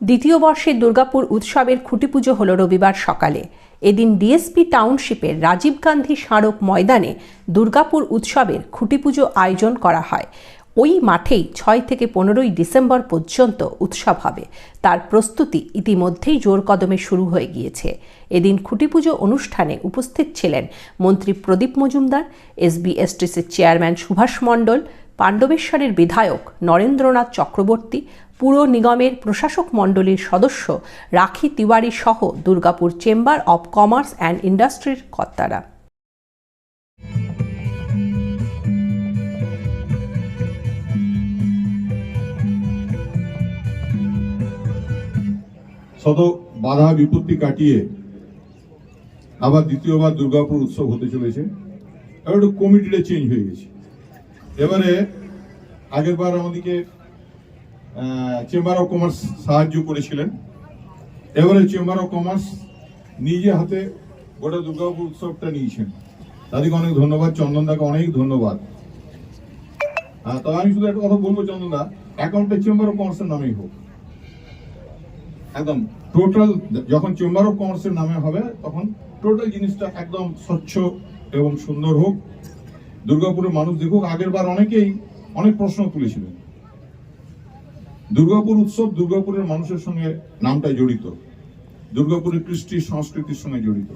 দ্বিতীয় বর্ষের দুর্গাপুর উৎসবের খুঁটি পুজো হল রবিবার সকালে। এদিন ডিএসপি টাউনশিপের রাজীব গান্ধী স্মারক ময়দানে দুর্গাপুর উৎসবের খুঁটি পুজো আয়োজন করা হয়। ওই মাঠেই ছয় থেকে পনেরোই ডিসেম্বর পর্যন্ত উৎসব হবে। তার প্রস্তুতি ইতিমধ্যেই জোর কদমে শুরু হয়ে গিয়েছে। এদিন খুঁটি পুজো অনুষ্ঠানে উপস্থিত ছিলেন মন্ত্রী প্রদীপ মজুমদার এসবিএসটিসির চেয়ারম্যান সুভাষ মণ্ডল, পাণ্ডবেশ্বরের বিধায়ক নরেন্দ্রনাথ চক্রবর্তী পুর নিগমের প্রশাসক মণ্ডলীর সদস্য রাখি তিওয়ারি সহ Durgapur chamber of commerce and ইন্ডাস্ট্রির কর্তারা। শত বাধা বিপত্তি কাটিয়ে আবার দ্বিতীয়বার দুর্গাপুর উৎসব হতে চলেছে। এবার একটু কমিটিটা চেঞ্জ হয়ে গেছে। এবারে আগের বার আমাদেরকে চেম্বার অফ কমার্স সাহায্য করেছিলেন। এবারে চেম্বার অফ কমার্স নিজে হাতে গোটা দুর্গাপুর উৎসবটা নিয়েছেন। তাদেরকে অনেক ধন্যবাদ চন্দনদাকে অনেক ধন্যবাদ। আহ, তো আমি শুধু একটা কথা বলব চন্দনদা অ্যাকাউন্টটা চেম্বার অফ কমার্সের নামেই হোক। একদম টোটাল যখন চেম্বার অফ কমার্সের নামে হবে তখন টোটাল জিনিসটা একদম স্বচ্ছ এবং সুন্দর হোক। দুর্গাপুরের মানুষ দেখুক আগের বার অনেকেই অনেক প্রশ্ন তুলেছিলেন। দুর্গাপুর উৎসব দুর্গাপুরের মানুষের সঙ্গে নামটা জড়িত। দুর্গাপুরের কৃষ্টি সংস্কৃতির সঙ্গে জড়িত।